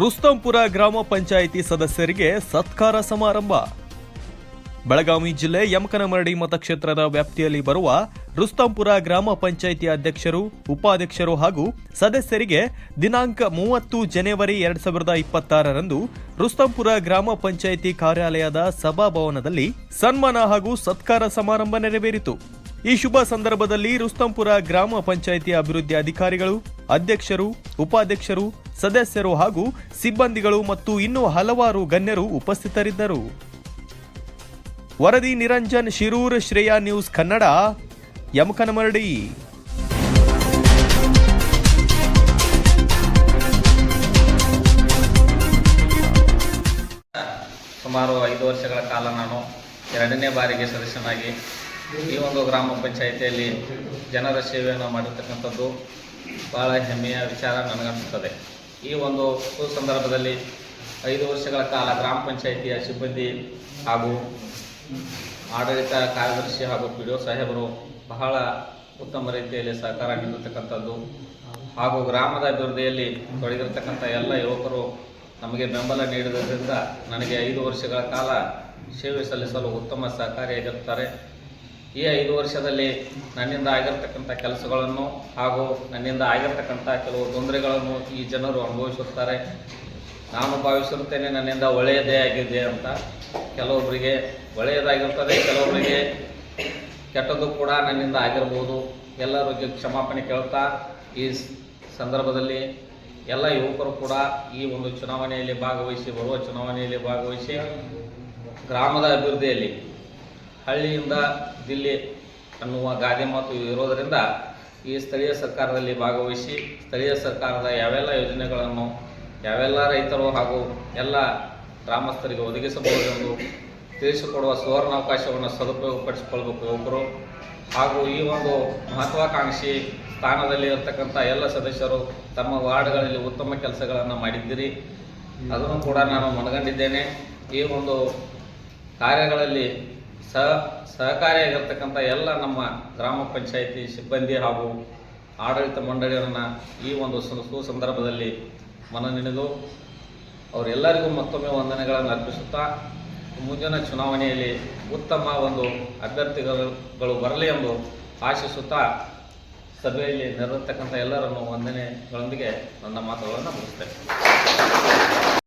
ರುಸ್ತಂಪುರ ಗ್ರಾಮ ಪಂಚಾಯಿತಿ ಸದಸ್ಯರಿಗೆ ಸತ್ಕಾರ ಸಮಾರಂಭ. ಬೆಳಗಾವಿ ಜಿಲ್ಲೆ ಯಮಕನಮರಡಿ ಮತಕ್ಷೇತ್ರದ ವ್ಯಾಪ್ತಿಯಲ್ಲಿ ಬರುವ ರುಸ್ತಂಪುರ ಗ್ರಾಮ ಪಂಚಾಯಿತಿ ಅಧ್ಯಕ್ಷರು, ಉಪಾಧ್ಯಕ್ಷರು ಹಾಗೂ ಸದಸ್ಯರಿಗೆ ದಿನಾಂಕ ಮೂವತ್ತು ಜನವರಿ ಎರಡ್ ಸಾವಿರದ ಇಪ್ಪತ್ತಾರರಂದು ರುಸ್ತಂಪುರ ಗ್ರಾಮ ಪಂಚಾಯಿತಿ ಕಾರ್ಯಾಲಯದ ಸಭಾಭವನದಲ್ಲಿ ಸನ್ಮಾನ ಹಾಗೂ ಸತ್ಕಾರ ಸಮಾರಂಭ ನೆರವೇರಿತು. ಈ ಶುಭ ಸಂದರ್ಭದಲ್ಲಿ ರುಸ್ತಂಪುರ ಗ್ರಾಮ ಪಂಚಾಯಿತಿ ಅಭಿವೃದ್ಧಿ ಅಧಿಕಾರಿಗಳು, ಅಧ್ಯಕ್ಷರು, ಉಪಾಧ್ಯಕ್ಷರು ಸದಸ್ಯರು ಹಾಗೂ ಸಿಬ್ಬಂದಿಗಳು ಮತ್ತು ಇನ್ನೂ ಹಲವಾರು ಗಣ್ಯರು ಉಪಸ್ಥಿತರಿದ್ದರು. ವರದಿ ನಿರಂಜನ್, ಶಿರೂರ್, ಶ್ರೇಯಾ ನ್ಯೂಸ್ ಕನ್ನಡ, ಯಮಕನಮರಡಿ. ಸುಮಾರು ಐದು ವರ್ಷಗಳ ಕಾಲ ನಾನು ಎರಡನೇ ಬಾರಿಗೆ ಸದಸ್ಯನಾಗಿ ಈ ಒಂದು ಗ್ರಾಮ ಪಂಚಾಯಿತಿಯಲ್ಲಿ ಜನರ ಸೇವೆಯನ್ನು ಮಾಡಿರ್ತಕ್ಕಂಥದ್ದು ಭಾಳ ಹೆಮ್ಮೆಯ ವಿಚಾರ ನನಗನ್ನಿಸುತ್ತದೆ. ಈ ಒಂದು ಸಂದರ್ಭದಲ್ಲಿ ಐದು ವರ್ಷಗಳ ಕಾಲ ಗ್ರಾಮ ಪಂಚಾಯಿತಿಯ ಸಿಬ್ಬಂದಿ ಹಾಗೂ ಆಡಳಿತ ಕಾರ್ಯದರ್ಶಿ ಹಾಗೂ ಪಿ ಡಿ ಒ ಸಾಹೇಬರು ಬಹಳ ಉತ್ತಮ ರೀತಿಯಲ್ಲಿ ಸಹಕಾರ ನೀಡಿರ್ತಕ್ಕಂಥದ್ದು ಹಾಗೂ ಗ್ರಾಮದ ಅಭಿವೃದ್ಧಿಯಲ್ಲಿ ತೊಡಗಿರತಕ್ಕಂಥ ಎಲ್ಲ ಯುವಕರು ನಮಗೆ ಬೆಂಬಲ ನೀಡಿದ್ದರಿಂದ ನನಗೆ ಐದು ವರ್ಷಗಳ ಕಾಲ ಸೇವೆ ಸಲ್ಲಿಸಲು ಉತ್ತಮ ಸಹಕಾರಿಯಾಗಿರುತ್ತಾರೆ. ಈ ಐದು ವರ್ಷದಲ್ಲಿ ನನ್ನಿಂದ ಆಗಿರ್ತಕ್ಕಂಥ ಕೆಲಸಗಳನ್ನು ಹಾಗೂ ನನ್ನಿಂದ ಆಗಿರ್ತಕ್ಕಂಥ ಕೆಲವು ತೊಂದರೆಗಳನ್ನು ಈ ಜನರು ಅನುಭವಿಸುತ್ತಾರೆ. ನಾನು ಭಾವಿಸಿರುತ್ತೇನೆ ನನ್ನಿಂದ ಒಳ್ಳೆಯದೇ ಆಗಿದೆ ಅಂತ. ಕೆಲವೊಬ್ಬರಿಗೆ ಒಳ್ಳೆಯದಾಗಿರ್ತದೆ ಕೆಲವೊಬ್ಬರಿಗೆ ಕೆಟ್ಟದ್ದು ಕೂಡ ನನ್ನಿಂದ ಆಗಿರ್ಬೋದು. ಎಲ್ಲರಿಗೆ ಕ್ಷಮಾಪಣೆ ಕೇಳ್ತಾ, ಈ ಸಂದರ್ಭದಲ್ಲಿ ಎಲ್ಲ ಯುವಕರು ಕೂಡ ಈ ಒಂದು ಚುನಾವಣೆಯಲ್ಲಿ ಭಾಗವಹಿಸಿ, ಬರುವ ಚುನಾವಣೆಯಲ್ಲಿ ಭಾಗವಹಿಸಿ ಗ್ರಾಮದ ಅಭಿವೃದ್ಧಿಯಲ್ಲಿ ಹಳ್ಳಿಯಿಂದ ದಿಲ್ಲಿ ಅನ್ನುವ ಗಾದೆ ಮಾತು ಇರೋದರಿಂದ ಈ ಸ್ಥಳೀಯ ಸರ್ಕಾರದಲ್ಲಿ ಭಾಗವಹಿಸಿ ಸ್ಥಳೀಯ ಸರ್ಕಾರದ ಯಾವೆಲ್ಲ ಯೋಜನೆಗಳನ್ನು ಯಾವೆಲ್ಲ ರೈತರು ಹಾಗೂ ಎಲ್ಲ ಗ್ರಾಮಸ್ಥರಿಗೆ ಒದಗಿಸಬಹುದೆಂದು ತಿಳಿಸಿಕೊಡುವ ಸುವರ್ಣಾವಕಾಶವನ್ನು ಸದುಪಯೋಗಪಡಿಸಿಕೊಳ್ಬೇಕು ಯುವಕರು. ಹಾಗೂ ಈ ಒಂದು ಮಹತ್ವಾಕಾಂಕ್ಷಿ ಸ್ಥಾನದಲ್ಲಿ ಇರತಕ್ಕಂಥ ಎಲ್ಲ ಸದಸ್ಯರು ತಮ್ಮ ವಾರ್ಡ್ಗಳಲ್ಲಿ ಉತ್ತಮ ಕೆಲಸಗಳನ್ನು ಮಾಡಿದ್ದೀರಿ. ಅದನ್ನು ಕೂಡ ನಾನು ಮನಗಂಡಿದ್ದೇನೆ. ಈ ಒಂದು ಕಾರ್ಯಗಳಲ್ಲಿ ಸಹ ಸಹಕಾರಿಯಾಗಿರ್ತಕ್ಕಂಥ ಎಲ್ಲ ನಮ್ಮ ಗ್ರಾಮ ಪಂಚಾಯಿತಿ ಸಿಬ್ಬಂದಿ ಹಾಗೂ ಆಡಳಿತ ಮಂಡಳಿಯನ್ನು ಈ ಒಂದು ಸುಸಂದರ್ಭದಲ್ಲಿ ಮನನೆನೆದು ಅವರೆಲ್ಲರಿಗೂ ಮತ್ತೊಮ್ಮೆ ವಂದನೆಗಳನ್ನು ಅರ್ಪಿಸುತ್ತಾ ಮುಂದಿನ ಚುನಾವಣೆಯಲ್ಲಿ ಉತ್ತಮ ಒಂದು ಅಭ್ಯರ್ಥಿಗಳು ಬರಲಿ ಎಂದು ಆಶಿಸುತ್ತಾ ಸಭೆಯಲ್ಲಿ ನೆರವಿರ್ತಕ್ಕಂಥ ಎಲ್ಲರನ್ನು ವಂದನೆಗಳೊಂದಿಗೆ ನನ್ನ ಮಾತುಗಳನ್ನು ಮುಗಿಸ್ತೇನೆ.